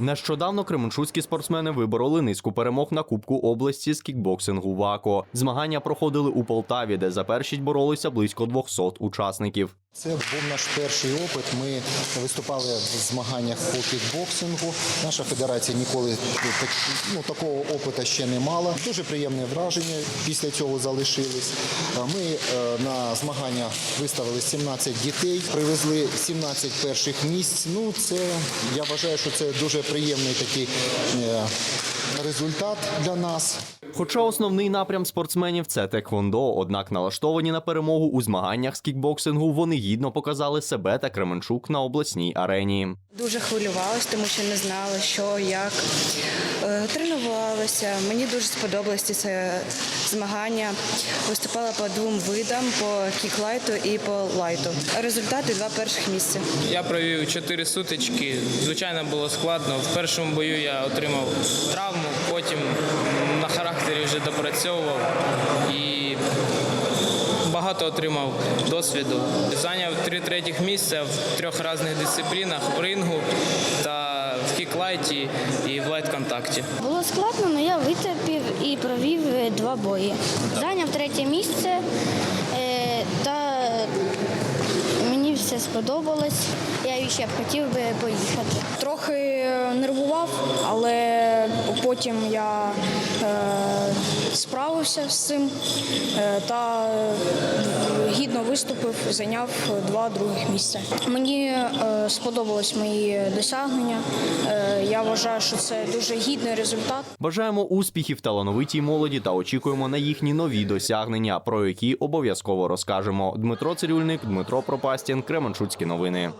Нещодавно кременчуцькі спортсмени вибороли низку перемог на Кубку області з кікбоксингу ВАКО. Змагання проходили у Полтаві, де за першість боролися близько 200 учасників. Це був наш перший опит. Ми виступали в змаганнях по кікбоксингу. Наша федерація ніколи ну, такого опиту ще не мала. Дуже приємне враження після цього залишились. Ми е, на змагання виставили 17 дітей, привезли 17 перших місць. Ну, це я вважаю, що це дуже приємний такий е, результат для нас. Хоча основний напрям спортсменів це теквондо, однак налаштовані на перемогу у змаганнях з кікбоксингу вони гідно показали себе та Кременчук на обласній арені. Дуже хвилювалась, тому що не знала, що як Е, тренувалася. Мені дуже сподобалось це змагання. Виступала по двом видам: по кіклайту і по лайту. Результати два перших місця. Я провів чотири сутички. Звичайно, було складно. В першому бою я отримав травму, потім на характері вже допрацьовував і багато отримав досвіду. Зайняв три третіх місця в трьох різних дисциплінах в рингу та в кіклайті і в лайт-контакті. Було складно, але я витерпів і провів е, два бої. Зайняв третє місце е, та мені все сподобалось. Я ще б хотів би поїхати. Трохи нервував, але потім я е, справився з цим е, та е, гідно виступив, зайняв два других місця. Мені е, сподобались мої досягнення. Я вважаю, що це дуже гідний результат. Бажаємо успіхів талановитій молоді та очікуємо на їхні нові досягнення, про які обов'язково розкажемо. Дмитро Цирюльник, Дмитро Пропастін, Кременчуцькі новини.